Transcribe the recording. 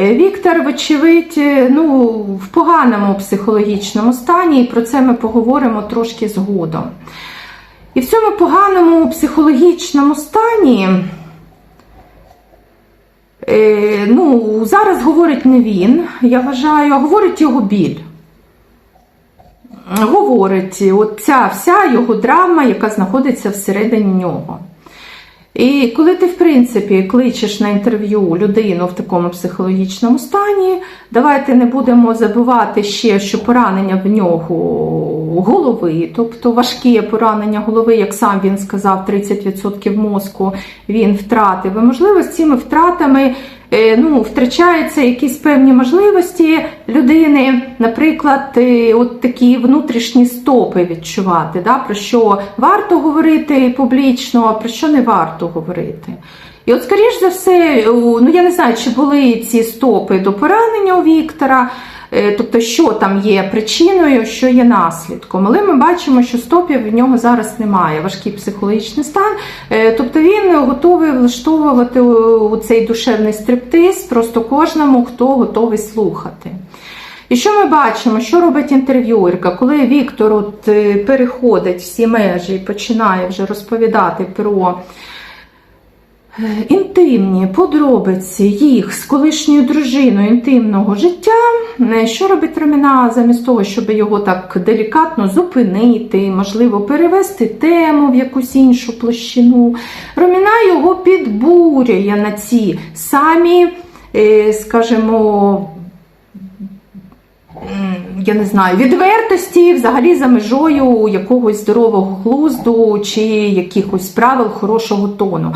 Віктор, вочевидь, ну, в поганому психологічному стані, і про це ми поговоримо трошки згодом. І в цьому поганому психологічному стані, е, ну, зараз говорить не він, я вважаю, а говорить його біль. Говорить, от ця вся його драма, яка знаходиться всередині нього. І коли ти, в принципі, кличеш на інтерв'ю людину в такому психологічному стані, давайте не будемо забувати ще, що поранення в нього голови, тобто важке поранення голови, як сам він сказав, 30% мозку він втратив. І можливо, з цими втратами ну, втрачаються якісь певні можливості людини, наприклад, е, от такі внутрішні стопи відчувати, да, про що варто говорити публічно, а про що не варто говорити. І от, скоріш за все, ну я не знаю, чи були ці стопи до поранення у Віктора, е, тобто, що там є причиною, що є наслідком. Але ми бачимо, що стопів в нього зараз немає, важкий психологічний стан. Е, Тобто він готовий влаштовувати у цей душевний стриптиз просто кожному, хто готовий слухати. І що ми бачимо, що робить інтерв'юерка, коли Віктор от е, переходить всі межі і починає вже розповідати про інтимні подробиці їх з колишньою дружиною інтимного життя. е, Що робить Роміна замість того, щоб його так делікатно зупинити, можливо, перевести тему в якусь іншу площину. Роміна його підбурює на ці самі, е, скажімо, я не знаю, відвертості взагалі за межою якогось здорового глузду чи якихось правил хорошого тону.